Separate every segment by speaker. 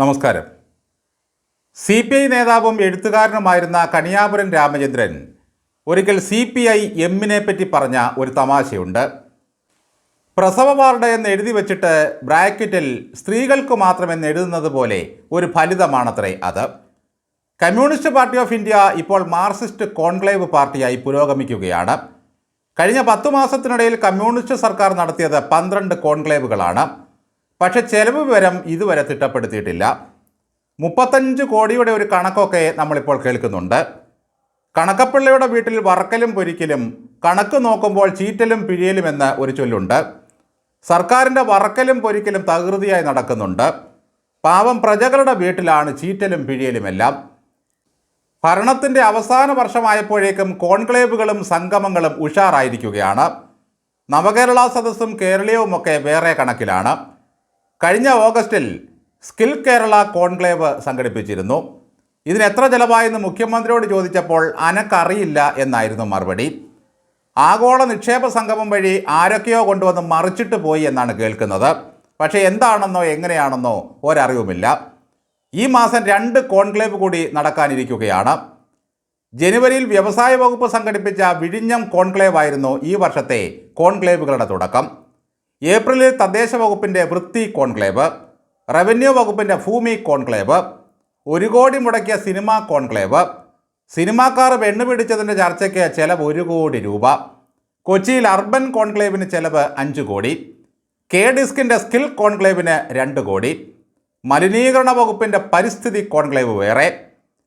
Speaker 1: നമസ്കാരം. C P I നേതാവും എഴുത്തുകാരനുമായിരുന്ന കണിയാപുരം രാമചന്ദ്രൻ ഒരിക്കൽ സി പി ഐ എമ്മിനെ പറ്റി പറഞ്ഞ ഒരു തമാശയുണ്ട്. പ്രസവ വാർഡ് എന്ന് എഴുതി വച്ചിട്ട് ബ്രാക്കറ്റിൽ സ്ത്രീകൾക്ക് മാത്രമെന്ന് എഴുതുന്നത് പോലെ ഒരു ഫലിതമാണത്രേ അത്. കമ്മ്യൂണിസ്റ്റ് പാർട്ടി ഓഫ് ഇന്ത്യ ഇപ്പോൾ മാർക്സിസ്റ്റ് കോൺക്ലേവ് പാർട്ടിയായി പുരോഗമിക്കുകയാണ്. കഴിഞ്ഞ പത്തു മാസത്തിനിടയിൽ കമ്മ്യൂണിസ്റ്റ് സർക്കാർ നടത്തിയത് പന്ത്രണ്ട് കോൺക്ലേവുകളാണ്. പക്ഷേ ചെലവ് വിവരം ഇതുവരെ തിട്ടപ്പെടുത്തിയിട്ടില്ല. മുപ്പത്തഞ്ച് കോടിയുടെ ഒരു കണക്കൊക്കെ നമ്മളിപ്പോൾ കേൾക്കുന്നുണ്ട്. കണക്കപ്പിള്ളയുടെ വീട്ടിൽ വറക്കലും പൊരിക്കലും കണക്ക് നോക്കുമ്പോൾ ചീറ്റലും പിഴിയലും എന്ന് ഒരു ചൊല്ലുണ്ട്. സർക്കാരിന്റെ വറക്കലും പൊരിക്കലും തകൃതിയായി നടക്കുന്നുണ്ട്. പാവം പ്രജകളുടെ വീട്ടിലാണ് ചീറ്റലും പിഴിയലുമെല്ലാം ഭരണത്തിന്റെ അവസാന വർഷമായപ്പോഴേക്കും കോൺക്ലേവുകളും സംഗമങ്ങളും ഉഷാറായിരിക്കുകയാണ്. നവകേരള സദസ്സും കേരളീയവുമൊക്കെ വേറെ കണക്കിലാണ്. കഴിഞ്ഞ ഓഗസ്റ്റിൽ സ്കിൽ കേരള കോൺക്ലേവ് സംഘടിപ്പിച്ചിരുന്നു. ഇതിന് എത്ര ചെലവായെന്ന് മുഖ്യമന്ത്രിയോട് ചോദിച്ചപ്പോൾ അനക്കറിയില്ല എന്നായിരുന്നു മറുപടി. ആഗോള നിക്ഷേപ സംഗമം വഴി ആരൊക്കെയോ കൊണ്ടുവന്ന് മറിച്ചിട്ട് പോയി എന്നാണ് കേൾക്കുന്നത്. പക്ഷേ എന്താണെന്നോ എങ്ങനെയാണെന്നോ ഒരറിവുമില്ല. ഈ മാസം രണ്ട് കോൺക്ലേവ് കൂടി നടക്കാനിരിക്കുകയാണ്. ജനുവരിയിൽ വ്യവസായ വകുപ്പ് സംഘടിപ്പിച്ച വിഴിഞ്ഞം കോൺക്ലേവ് ആയിരുന്നു ഈ വർഷത്തെ കോൺക്ലേവുകളുടെ തുടക്കം. ഏപ്രിലിൽ തദ്ദേശ വകുപ്പിന്റെ വൃത്തി കോൺക്ലേവ് റവന്യൂ വകുപ്പിന്റെ ഭൂമി കോൺക്ലേവ് ഒരു കോടി മുടക്കിയ സിനിമ കോൺക്ലേവ് സിനിമാക്കാർ വെണ്ണുപിടിച്ചതിന്റെ ചർച്ചയ്ക്ക് ചെലവ് ഒരു കോടി രൂപ കൊച്ചിയിൽ അർബൻ കോൺക്ലേവിന് ചെലവ് അഞ്ച് കോടി കെ ഡിസ്കിന്റെ സ്കിൽ കോൺക്ലേവിന് രണ്ട് കോടി മലിനീകരണ വകുപ്പിന്റെ പരിസ്ഥിതി കോൺക്ലേവ് വേറെ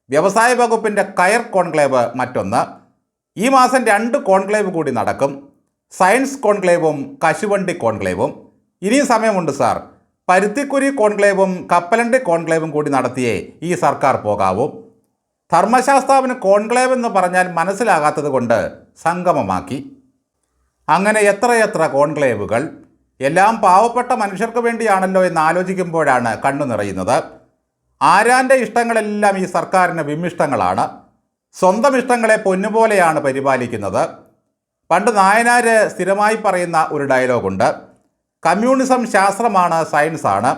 Speaker 1: വ്യവസായ വകുപ്പിന്റെ കയർ കോൺക്ലേവ് മറ്റൊന്ന് ഈ മാസം രണ്ട് കോൺക്ലേവ് കൂടി നടക്കും സയൻസ് കോൺക്ലേവും കശുവണ്ടി കോൺക്ലേവും. ഇനിയും സമയമുണ്ട് സാർ. പരുത്തിക്കുരി കോൺക്ലേവും കപ്പലണ്ടി കോൺക്ലേവും കൂടി നടത്തിയേ ഈ സർക്കാർ പോകാവും. ധർമ്മശാസ്താവിന് കോൺക്ലേവ് എന്ന് പറഞ്ഞാൽ മനസ്സിലാകാത്തത് കൊണ്ട് സംഗമമാക്കി. അങ്ങനെ എത്രയെത്ര കോൺക്ലേവുകൾ എല്ലാം പാവപ്പെട്ട മനുഷ്യർക്ക് വേണ്ടിയാണല്ലോ എന്ന് ആലോചിക്കുമ്പോഴാണ് കണ്ണു നിറയുന്നത്. ആരാന്റെ ഇഷ്ടങ്ങളെല്ലാം ഈ സർക്കാരിന് വിമിഷ്ടങ്ങളാണ് സ്വന്തം ഇഷ്ടങ്ങളെ പൊന്നുപോലെയാണ് പരിപാലിക്കുന്നത്. പണ്ട് നായനാർ സ്ഥിരമായി പറയുന്ന ഒരു ഡയലോഗുണ്ട്. കമ്മ്യൂണിസം ശാസ്ത്രമാണ് സയൻസാണ്.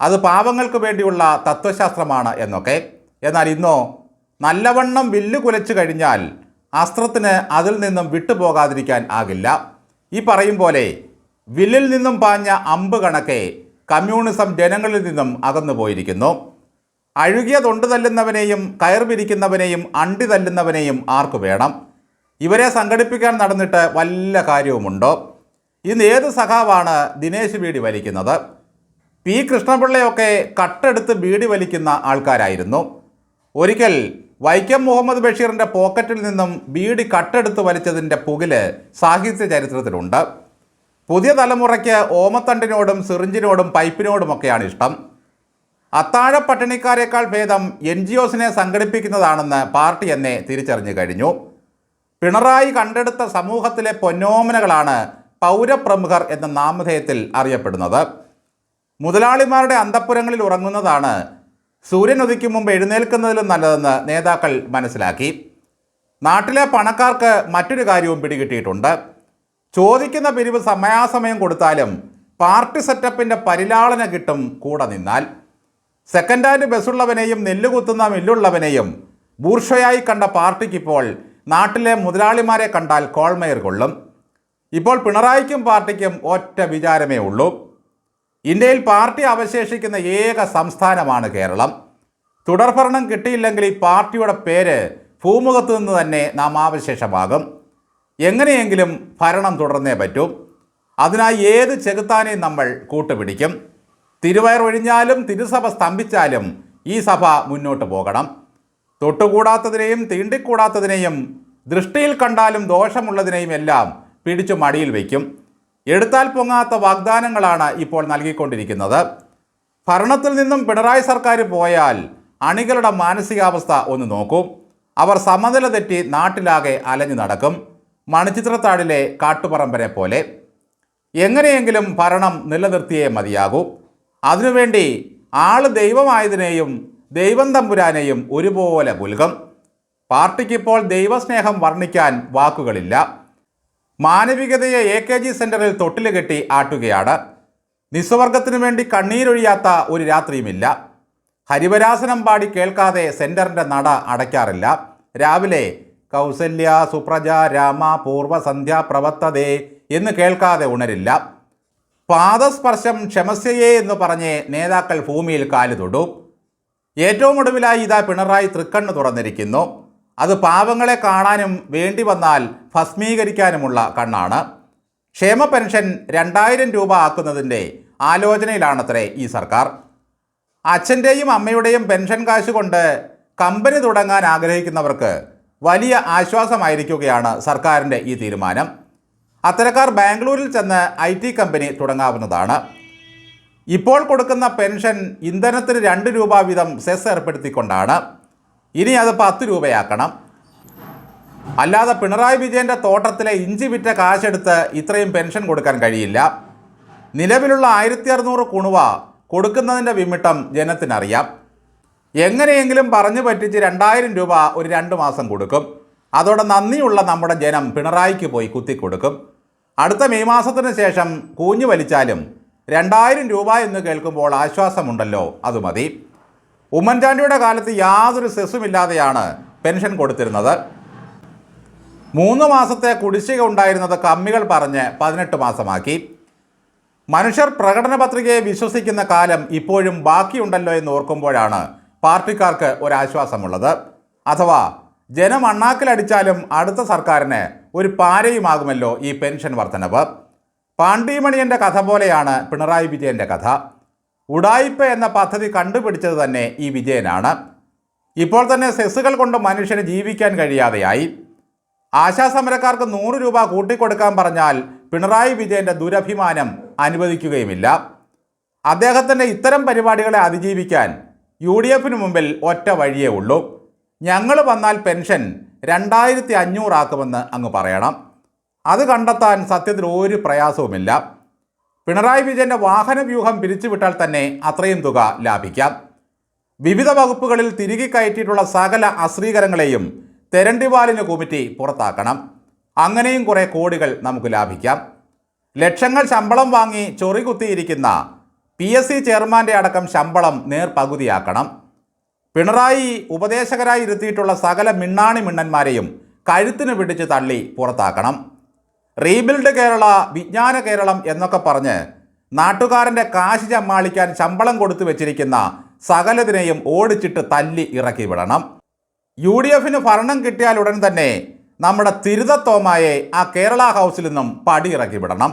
Speaker 1: അത് പാവങ്ങൾക്ക് വേണ്ടിയുള്ള തത്വശാസ്ത്രമാണ് എന്നൊക്കെ. എന്നാൽ ഇന്നോ നല്ലവണ്ണം വില്ല് കുലച്ചു കഴിഞ്ഞാൽ അസ്ത്രത്തിന് അതിൽ നിന്നും വിട്ടുപോകാതിരിക്കാൻ ആകില്ല. ഈ പറയും പോലെ വില്ലിൽ നിന്നും പാഞ്ഞ അമ്പ് കണക്കെ കമ്മ്യൂണിസം ജനങ്ങളിൽ നിന്നും അകന്നു പോയിരിക്കുന്നു അഴുകിയ തൊണ്ട് തല്ലുന്നവനെയും കയർ പിരിക്കുന്നവനെയും അണ്ടി തല്ലുന്നവനെയും ആർക്കു വേണം? ഇവരെ സംഘടിപ്പിക്കാൻ നടന്നിട്ട് വല്ല കാര്യവുമുണ്ടോ? ഇന്ന് ഏത് സഖാവാണ് ദിനേശ് ബീഡി വലിക്കുന്നത്? പി കൃഷ്ണപിള്ളയൊക്കെ കട്ടെടുത്ത് ബീഡി വലിക്കുന്ന ആൾക്കാരായിരുന്നു. ഒരിക്കൽ വൈക്കം മുഹമ്മദ് ബഷീറിന്റെ പോക്കറ്റിൽ നിന്നും ബീഡി കട്ടെടുത്ത് വലിച്ചതിന്റെ പുകിൽ സാഹിത്യ ചരിത്രത്തിലുണ്ട്. പുതിയ തലമുറയ്ക്ക് ഓമത്തണ്ടിനോടും സിറിഞ്ചിനോടും പൈപ്പിനോടുമൊക്കെയാണ് ഇഷ്ടം. അത്താഴ പട്ടിണിക്കാരേക്കാൾ ഭേദം എൻ ജി ഒസിനെ സംഘടിപ്പിക്കുന്നതാണെന്ന് പാർട്ടി എന്നെ തിരിച്ചറിഞ്ഞു കഴിഞ്ഞു. പിണറായി കണ്ടെടുത്ത സമൂഹത്തിലെ പൊന്നോമനകളാണ് പൗരപ്രമുഖർ എന്ന നാമധേയത്തിൽ അറിയപ്പെടുന്നത്. മുതലാളിമാരുടെ അന്തപ്പുരങ്ങളിൽ ഉറങ്ങുന്നതാണ് സൂര്യൻ ഉദിക്കും മുമ്പ് എഴുന്നേൽക്കുന്നതിലും നല്ലതെന്ന് നേതാക്കൾ മനസ്സിലാക്കി. നാട്ടിലെ പണക്കാർക്ക് മറ്റൊരു കാര്യവും പിടികിട്ടിയിട്ടുണ്ട്. ചോദിക്കുന്ന പിരിവ് സമയാസമയം കൊടുത്താലും പാർട്ടി സെറ്റപ്പിന്റെ പരിലാളന കിട്ടും കൂടെ നിന്നാൽ. സെക്കൻഡ് ഹാൻഡ് ബസ്സുള്ളവനെയും നെല്ലുകുത്തുന്ന മില്ലുള്ളവനെയും ബൂർഷയായി കണ്ട പാർട്ടിക്കിപ്പോൾ നാട്ടിലെ മുതലാളിമാരെ കണ്ടാൽ കോൾമയർ കൊള്ളും. ഇപ്പോൾ പിണറായിക്കും പാർട്ടിക്കും ഒറ്റ വിചാരമേ ഉള്ളൂ. ഇന്ത്യയിൽ പാർട്ടി അവശേഷിക്കുന്ന ഏക സംസ്ഥാനമാണ് കേരളം. തുടർഭരണം കിട്ടിയില്ലെങ്കിൽ ഈ പാർട്ടിയുടെ പേര് ഭൂമുഖത്ത് നിന്ന് തന്നെ നാം ആവശേഷമാകും എങ്ങനെയെങ്കിലും ഭരണം തുടർന്നേ പറ്റൂ. അതിനായി ഏത് ചെകുത്താനെയും നമ്മൾ കൂട്ടുപിടിക്കും. തിരുവയർ ഒഴിഞ്ഞാലും തിരുസഭ സ്തംഭിച്ചാലും ഈ സഭ മുന്നോട്ട് പോകണം. തൊട്ടുകൂടാത്തതിനെയും തീണ്ടിക്കൂടാത്തതിനെയും ദൃഷ്ടിയിൽ കണ്ടാലും ദോഷമുള്ളതിനെയും എല്ലാം പിടിച്ചു മടിയിൽ വയ്ക്കും. എടുത്താൽ പൊങ്ങാത്ത വാഗ്ദാനങ്ങളാണ് ഇപ്പോൾ നൽകിക്കൊണ്ടിരിക്കുന്നത്. ഭരണത്തിൽ നിന്നും പിണറായി സർക്കാർ പോയാൽ അണികളുടെ മാനസികാവസ്ഥ ഒന്ന് നോക്കൂ. അവർ സമനില തെറ്റി നാട്ടിലാകെ അലഞ്ഞു നടക്കും. മണിച്ചിത്രത്താഴിലെ കാട്ടുപറമ്പരെ പോലെ. എങ്ങനെയെങ്കിലും ഭരണം നിലനിർത്തിയേ മതിയാകൂ. അതിനുവേണ്ടി ആൾ ദൈവമായതിനെയും ദൈവം തമ്പുരാനെയും ഒരുപോലെ പുൽകം. പാർട്ടിക്കിപ്പോൾ ദൈവസ്നേഹം വർണിക്കാൻ വാക്കുകളില്ല. മാനവികതയെ എ കെ ജി സെന്ററിൽ തൊട്ടിലുകെട്ടി ആട്ടുകയാണ്. നിസ്വർഗത്തിനു വേണ്ടി കണ്ണീരൊഴിയാത്ത ഒരു രാത്രിയുമില്ല. ഹരിവരാസനം പാടി കേൾക്കാതെ സെന്ററിന്റെ നട അടയ്ക്കാറില്ല. രാവിലെ കൗസല്യ സുപ്രജ രാമ പൂർവസന്ധ്യ പ്രവത്തതേ എന്ന് കേൾക്കാതെ ഉണരില്ല. പാദസ്പർശം ക്ഷമസ്യയെ എന്ന് പറഞ്ഞ് നേതാക്കൾ ഭൂമിയിൽ കാലു തൊടും. ഏറ്റവും ഒടുവിലായി ഇതാ പിണറായി തൃക്കണ്ണ് തുറന്നിരിക്കുന്നു. അത് പാവങ്ങളെ കാണാനും വേണ്ടി വന്നാൽ ഭസ്മീകരിക്കാനുമുള്ള കണ്ണാണ്. ക്ഷേമ പെൻഷൻ രണ്ടായിരം രൂപ ആക്കുന്നതിന്റെ ആലോചനയിലാണത്രേ ഈ സർക്കാർ. അച്ഛന്റെയും അമ്മയുടെയും പെൻഷൻ കാശ് കൊണ്ട് കമ്പനി തുടങ്ങാൻ ആഗ്രഹിക്കുന്നവർക്ക് വലിയ ആശ്വാസമായിരിക്കുകയാണ് സർക്കാരിന്റെ ഈ തീരുമാനം. അത്തരക്കാർ ബാംഗ്ലൂരിൽ ചെന്ന് ഐ കമ്പനി തുടങ്ങാവുന്നതാണ്. ഇപ്പോൾ കൊടുക്കുന്ന പെൻഷൻ ഇന്ധനത്തിന് രണ്ട് രൂപ വീതം സെസ് ഏർപ്പെടുത്തിക്കൊണ്ടാണ്. ഇനി അത് പത്ത് രൂപയാക്കണം. അല്ലാതെ പിണറായി വിജയന്റെ തോട്ടത്തിലെ ഇഞ്ചി വിറ്റ കാശെടുത്ത് ഇത്രയും പെൻഷൻ കൊടുക്കാൻ കഴിയില്ല. നിലവിലുള്ള ആയിരത്തി അറുന്നൂറ് കുണുവ കൊടുക്കുന്നതിന്റെ വിമിട്ടം ജനത്തിനറിയാം. എങ്ങനെയെങ്കിലും പറഞ്ഞു പറ്റിച്ച് രണ്ടായിരം രൂപ ഒരു രണ്ട് മാസം കൊടുക്കും. അതോടെ നന്ദിയുള്ള നമ്മുടെ ജനം പിണറായിക്ക് പോയി കുത്തിക്കൊടുക്കും. അടുത്ത മെയ് മാസത്തിന് ശേഷം കൂഞ്ഞു വലിച്ചാലും രണ്ടായിരം രൂപ എന്ന് കേൾക്കുമ്പോൾ ആശ്വാസമുണ്ടല്ലോ. അത് മതി. ഉമ്മൻചാണ്ടിയുടെ കാലത്ത് യാതൊരു സെസ്സുമില്ലാതെയാണ് പെൻഷൻ കൊടുത്തിരുന്നത്. മൂന്ന് മാസത്തെ കുടിശ്ശിക ഉണ്ടായിരുന്നത് കമ്മികൾ പറഞ്ഞ് പതിനെട്ട് മാസമാക്കി. മനുഷ്യർ പ്രകടന പത്രികയെ വിശ്വസിക്കുന്ന കാലം ഇപ്പോഴും ബാക്കിയുണ്ടല്ലോ എന്ന് ഓർക്കുമ്പോഴാണ് പാർട്ടിക്കാർക്ക് ഒരാശ്വാസമുള്ളത്. അഥവാ ജനം അണ്ണാക്കിലടിച്ചാലും അടുത്ത സർക്കാരിന് ഒരു പാരയുമാകുമല്ലോ ഈ പെൻഷൻ വർധനവ്. പാണ്ഡിമണിയന്റെ കഥ പോലെയാണ് പിണറായി വിജയന്റെ കഥ. ഉടായിപ്പ് എന്ന പദ്ധതി കണ്ടുപിടിച്ചത് തന്നെ ഈ വിജയനാണ്. ഇപ്പോൾ തന്നെ സെസ്സുകൾ കൊണ്ട് മനുഷ്യന് ജീവിക്കാൻ കഴിയാതെയായി. ആശാസമരക്കാർക്ക് നൂറ് രൂപ കൂട്ടിക്കൊടുക്കാൻ പറഞ്ഞാൽ പിണറായി വിജയന്റെ ദുരഭിമാനം അനുവദിക്കുകയുമില്ല. അദ്ദേഹത്തിന്റെ ഇത്തരം പരിപാടികളെ അതിജീവിക്കാൻ യു ഡി എഫിന് മുമ്പിൽ ഒറ്റ വഴിയേ ഉള്ളൂ. ഞങ്ങൾ വന്നാൽ പെൻഷൻ രണ്ടായിരത്തി അഞ്ഞൂറാക്കുമെന്ന് അങ്ങ് പറയണം. അത് കണ്ടെത്താൻ സത്യത്തിൽ ഒരു പ്രയാസവുമില്ല. പിണറായി വിജയന്റെ വാഹന വ്യൂഹം പിരിച്ചുവിട്ടാൽ തന്നെ അത്രയും തുക ലാഭിക്കാം. വിവിധ വകുപ്പുകളിൽ തിരികെ കയറ്റിയിട്ടുള്ള സകല അശ്രീകരങ്ങളെയും തെരണ്ടിവാലിന് കുമിറ്റി പുറത്താക്കണം. അങ്ങനെയും കുറേ കോടികൾ നമുക്ക് ലാഭിക്കാം. ലക്ഷങ്ങൾ ശമ്പളം വാങ്ങി ചൊറി കുത്തിയിരിക്കുന്ന പി എസ് സി ചെയർമാന്റെ അടക്കം ശമ്പളം നേർ പകുതിയാക്കണം. പിണറായി ഉപദേശകരായി ഇരുത്തിയിട്ടുള്ള സകല മിണ്ണാണി മിണ്ണന്മാരെയും കഴുത്തിന് പിടിച്ച് തള്ളി പുറത്താക്കണം. റീബിൽഡ് കേരള വിജ്ഞാന കേരളം എന്നൊക്കെ പറഞ്ഞ് നാട്ടുകാരന്റെ കാശ് ചമ്മാളിക്കാൻ ശമ്പളം കൊടുത്തു വെച്ചിരിക്കുന്ന സകലതിനെയും ഓടിച്ചിട്ട് തല്ലി ഇറക്കി വിടണം. യു ഡി എഫിന് ഭരണം കിട്ടിയാൽ ഉടൻ തന്നെ നമ്മുടെ തിരുതത്തോമായെ ആ കേരള ഹൗസിൽ നിന്നും പടി ഇറക്കി വിടണം.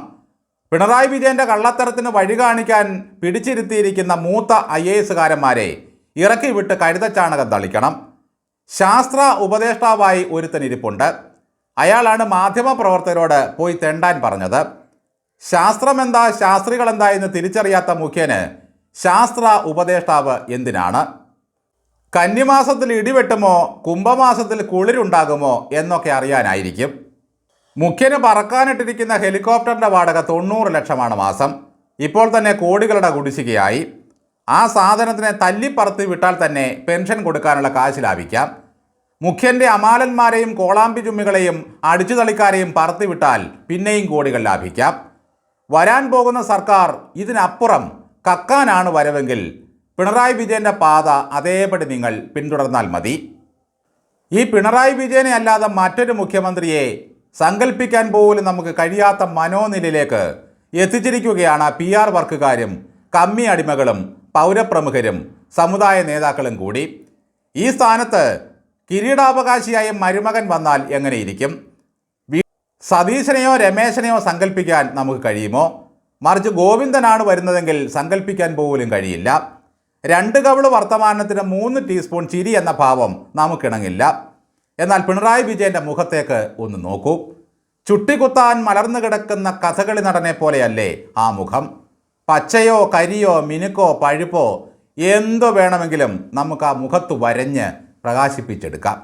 Speaker 1: പിണറായി വിജയന്റെ കള്ളത്തരത്തിന് വഴി കാണിക്കാൻ പിടിച്ചിരുത്തിയിരിക്കുന്ന മൂത്ത ഐ എ എസുകാരന്മാരെ ഇറക്കി വിട്ട് കഴുതച്ചാണകം തളിക്കണം. ശാസ്ത്ര ഉപദേഷ്ടാവായി ഒരുത്തൻ ഇരിപ്പുണ്ട്. അയാളാണ് മാധ്യമപ്രവർത്തകരോട് പോയി തെണ്ടാൻ പറഞ്ഞത്. ശാസ്ത്രമെന്താ ശാസ്ത്രികളെന്താ എന്ന് തിരിച്ചറിയാത്ത മുഖ്യന് ശാസ്ത്ര ഉപദേഷ്ടാവ് എന്തിനാണ്? കന്നിമാസത്തിൽ ഇടിവെട്ടുമോ കുംഭമാസത്തിൽ കുളിരുണ്ടാകുമോ എന്നൊക്കെ അറിയാനായിരിക്കും. മുഖ്യന് പറക്കാനിട്ടിരിക്കുന്ന ഹെലികോപ്റ്ററിന്റെ വാടക തൊണ്ണൂറ് ലക്ഷമാണ് മാസം. ഇപ്പോൾ തന്നെ കോടികളുടെ കുടിശ്ശികയായി. ആ സാധനത്തിനെ തല്ലിപ്പറത്തി വിട്ടാൽ തന്നെ പെൻഷൻ കൊടുക്കാനുള്ള കാശ് ലാഭിക്കാം. മുഖ്യന്റെ അമാലന്മാരെയും കോളാമ്പി ചുമ്മികളെയും അടിച്ചു തളിക്കാരെയും പറത്തിവിട്ടാൽ പിന്നെയും കോടികൾ ലാഭിക്കാം. വരാൻ പോകുന്ന സർക്കാർ ഇതിനപ്പുറം കക്കാനാണ് വരവെങ്കിൽ പിണറായി വിജയന്റെ പാത അതേപടി നിങ്ങൾ പിന്തുടർന്നാൽ മതി. ഈ പിണറായി വിജയനെ അല്ലാതെ മറ്റൊരു മുഖ്യമന്ത്രിയെ സങ്കല്പിക്കാൻ പോലും നമുക്ക് കഴിയാത്ത മനോനിലയിലേക്ക് എത്തിച്ചിരിക്കുകയാണ് പി ആർ വർക്കുകാരും കമ്മി അടിമകളും പൗരപ്രമുഖരും സമുദായ നേതാക്കളും കൂടി. ഈ സ്ഥാനത്ത് കിരീടാവകാശിയായ മരുമകൻ വന്നാൽ എങ്ങനെയിരിക്കും? സതീശനെയോ രമേശനെയോ സങ്കല്പിക്കാൻ നമുക്ക് കഴിയുമോ? മറിച്ച് ഗോവിന്ദനാണ് വരുന്നതെങ്കിൽ സങ്കല്പിക്കാൻ പോലും കഴിയില്ല. രണ്ട് കവിൾ വർത്തമാനത്തിന് മൂന്ന് ടീസ്പൂൺ ചിരി എന്ന ഭാവം നമുക്കിണങ്ങില്ല. എന്നാൽ പിണറായി വിജയന്റെ മുഖത്തേക്ക് ഒന്ന് നോക്കൂ. ചുട്ടികുത്താൻ മലർന്നു കിടക്കുന്ന കഥകളി നടനെ പോലെയല്ലേ ആ മുഖം. പച്ചയോ കരിയോ മിനുക്കോ പഴുപ്പോ എന്തോ വേണമെങ്കിലും നമുക്ക് ആ മുഖത്ത് വരഞ്ഞ് പ്രകാശിപ്പിച്ചെടുക്കാം.